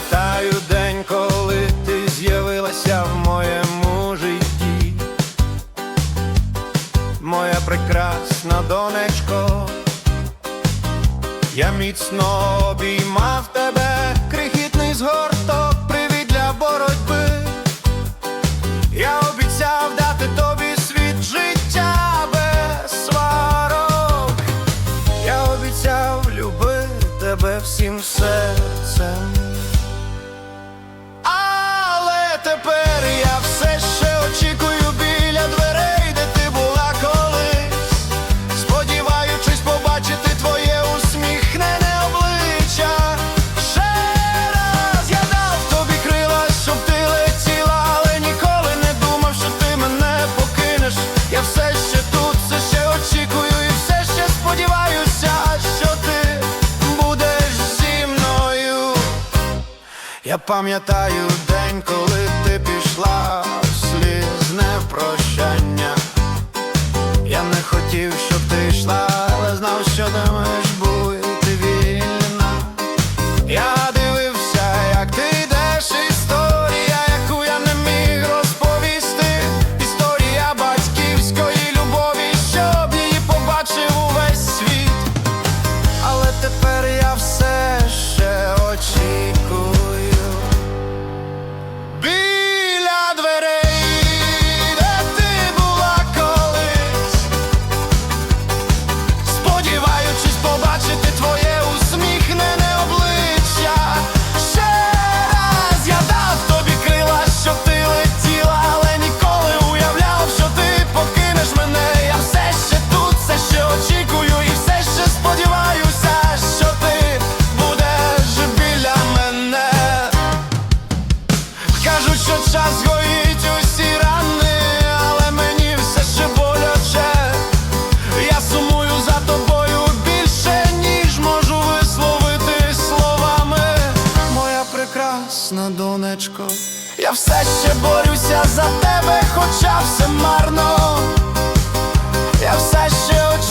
Пам'ятаю день, коли ти з'явилася в моєму житті, моя прекрасна донечко, я міцно обіймав тебе, крихітний згорток, привіт для боротьби. Я обіцяв дати тобі світ життя без сварок, я обіцяв любити тебе всім все. Я пам'ятаю день, коли ти пішла слізне прощання. Я не хотів, щоб ти йшла, але знав, що до мене. сонечко, я все ще борюся за тебе, хоча все марно, я все ще очікую.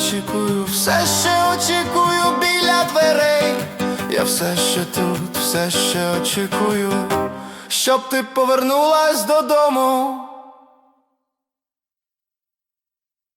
очікую, все ще очікую біля дверей. Я все ще тут, все ще очікую, щоб ти повернулась додому.